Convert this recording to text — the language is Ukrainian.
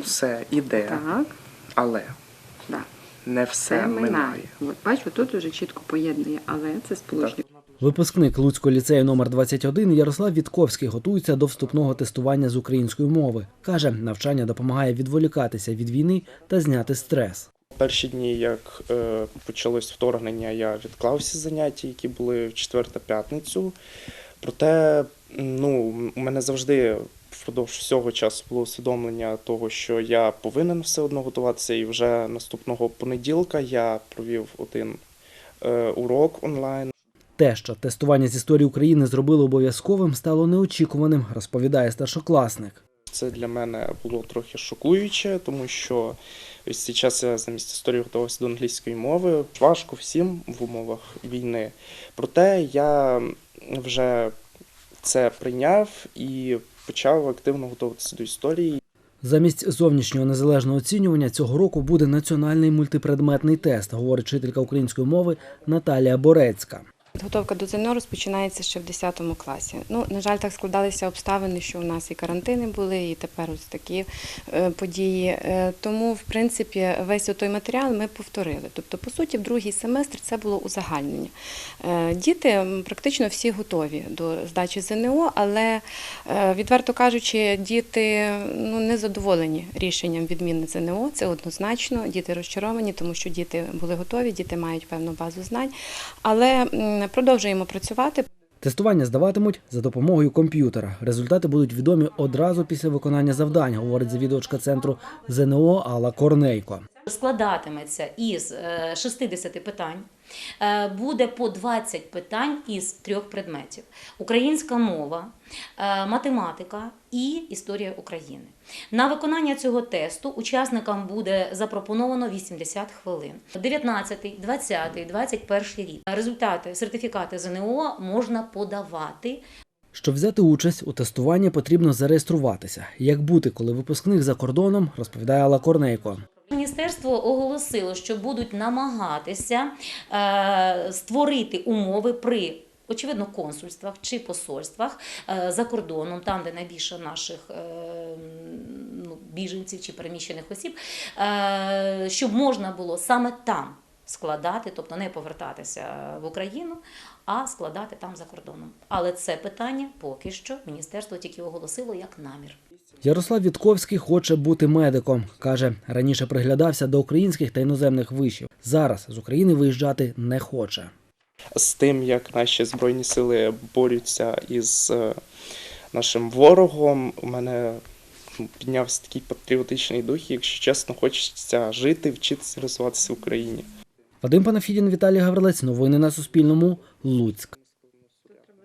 усе іде, Так, але да. не все Це минає. минає. От бачу, тут уже чітко поєднує, але це сполучник. Випускник Луцького ліцею номер 21 Ярослав Вітковський готується до вступного тестування з української мови. Каже, навчання допомагає відволікатися від війни та зняти стрес. Перші дні, як е, почалось вторгнення, я відклав всі заняття, які були в четвер та п'ятницю. Проте, ну, у мене завжди впродовж всього часу було усвідомлення того, що я повинен все одно готуватися, і вже наступного понеділка я провів один е, урок онлайн. Те, що тестування з історії України зробили обов'язковим, стало неочікуваним, розповідає старшокласник. Це для мене було трохи шокуюче, тому що ось час я замість історії готувався до англійської мови. Важко всім в умовах війни. Проте я вже це прийняв і почав активно готуватися до історії. Замість зовнішнього незалежного оцінювання цього року буде національний мультипредметний тест, говорить вчителька української мови Наталія Борецька. Підготовка до ЗНО розпочинається ще в 10 класі. Ну, на жаль, так складалися обставини, що у нас і карантини були, і тепер ось такі е, події. Е, Тому, в принципі, весь той матеріал ми повторили. Тобто, по суті, в другий семестр це було узагальнення. Е, Діти практично всі готові до здачі ЗНО, але, відверто кажучи, діти ну, не задоволені рішенням відміни ЗНО. Це однозначно. Діти розчаровані, тому що діти були готові, діти мають певну базу знань. Але продовжуємо працювати. Тестування здаватимуть за допомогою комп'ютера. Результати будуть відомі одразу після виконання завдань, говорить завідувачка центру ЗНО Алла Корнейко. Складатиметься із е, 60 питань. Е, Буде по 20 питань із трьох предметів: українська мова, е, математика і історія України. На виконання цього тесту учасникам буде запропоновано 80 хвилин. 19, 20, 21 рік. Результати сертифікати ЗНО можна подавати Щоб взяти участь у тестуванні, потрібно зареєструватися. Як бути, коли випускник за кордоном, розповідає Алла Корнейко. Міністерство оголосило, що будуть намагатися е, створити умови при. Очевидно, консульствах чи посольствах е, за кордоном, там, де найбільше наших е, ну, біженців чи переміщених осіб, щоб можна було саме там складати, тобто не повертатися в Україну, а складати там за кордоном. Але це питання поки що міністерство тільки оголосило як намір. Ярослав Вітковський хоче бути медиком. каже, раніше приглядався до українських та іноземних вишів. Зараз з України виїжджати не хоче. З тим, як наші збройні сили борються із е, нашим ворогом, у мене піднявся такий патріотичний дух, якщо чесно, хочеться жити, вчитися розвиватися в Україні. Вадим Панафідін, Віталій Гаврилець. Новини на Суспільному. Луцьк.